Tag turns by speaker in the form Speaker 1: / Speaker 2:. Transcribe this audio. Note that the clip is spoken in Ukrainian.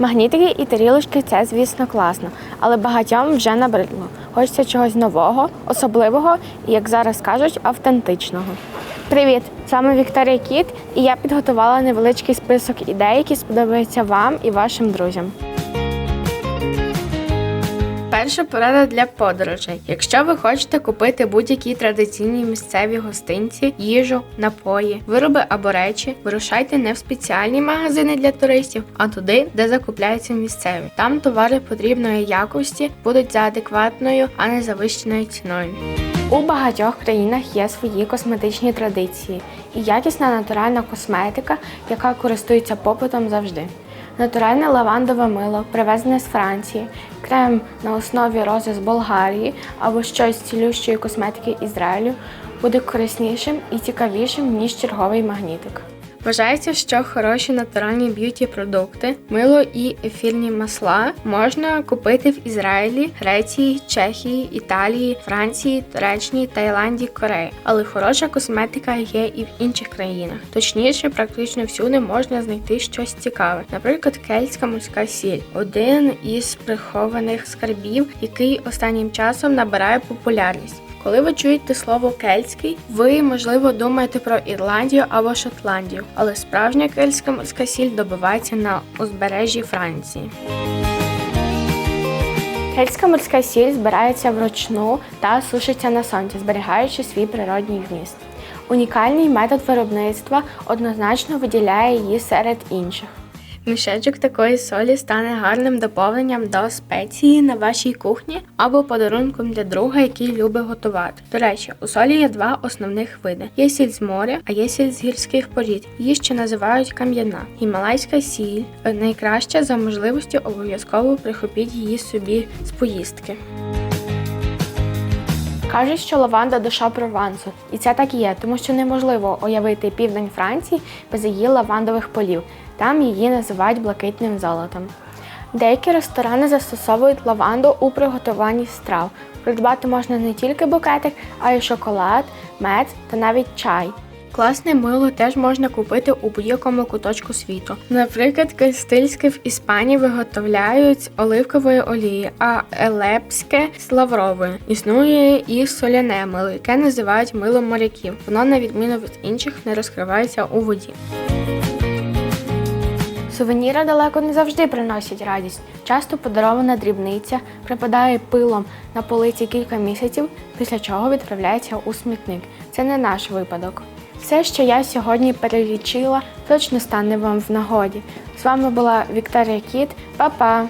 Speaker 1: Магнітики і тарілочки це, звісно, класно, але багатьом вже набридло. Хочеться чогось нового, особливого і, як зараз кажуть, автентичного. Привіт! З вами Вікторія Кіт, і я підготувала невеличкий список ідей, які сподобаються вам і вашим друзям. Перша порада для подорожей. Якщо ви хочете купити будь-які традиційні місцеві гостинці, їжу, напої, вироби або речі, вирушайте не в спеціальні магазини для туристів, а туди, де закупляються місцеві. Там товари потрібної якості будуть за адекватною, а не завищеною ціною. У багатьох країнах є свої косметичні традиції і якісна натуральна косметика, яка користується попитом завжди. Натуральне лавандове мило, привезене з Франції, крем на основі рози з Болгарії або щось з цілющої косметики Ізраїлю буде кориснішим і цікавішим, ніж черговий магнітик. Вважається, що хороші натуральні б'юті продукти, мило і ефірні масла можна купити в Ізраїлі, Греції, Чехії, Італії, Франції, Туреччині, Таїланді, Кореї. Але хороша косметика є і в інших країнах. Точніше, практично всюди можна знайти щось цікаве. Наприклад, кельтська морська сіль один із прихованих скарбів, який останнім часом набирає популярність. Коли ви чуєте слово кельтський, ви можливо думаєте про Ірландію або Шотландію, але справжня кельтська морська сіль добивається на узбережжі Франції. Кельтська морська сіль збирається вручну та сушиться на сонці, зберігаючи свій природній вміст. Унікальний метод виробництва однозначно виділяє її серед інших. Мішечок такої солі стане гарним доповненням до спеції на вашій кухні або подарунком для друга, який любить готувати. До речі, у солі є два основних види: є сіль з моря, а є сіль з гірських порід. Її ще називають кам'яна. Гімалайська сіль найкраща за можливості обов'язково прихопіть її собі з поїздки. Кажуть, що лаванда душа Провансу, і це так і є, тому що неможливо уявити південь Франції без її лавандових полів. Там її називають блакитним золотом. Деякі ресторани застосовують лаванду у приготуванні страв. Придбати можна не тільки букетик, а й шоколад, мед та навіть чай. Класне мило теж можна купити у будь-якому куточку світу. Наприклад, кастильське в Іспанії виготовляють оливкової олії, а елепське з лаврової. Існує і соляне мило, яке називають милом моряків. Воно, на відміну від інших, не розкривається у воді. Сувеніри далеко не завжди приносять радість. Часто подарована дрібниця припадає пилом на полиці кілька місяців, після чого відправляється у смітник. Це не наш випадок. Все, що я сьогодні перелічила, точно стане вам в нагоді. З вами була Вікторія Кіт. Па-па!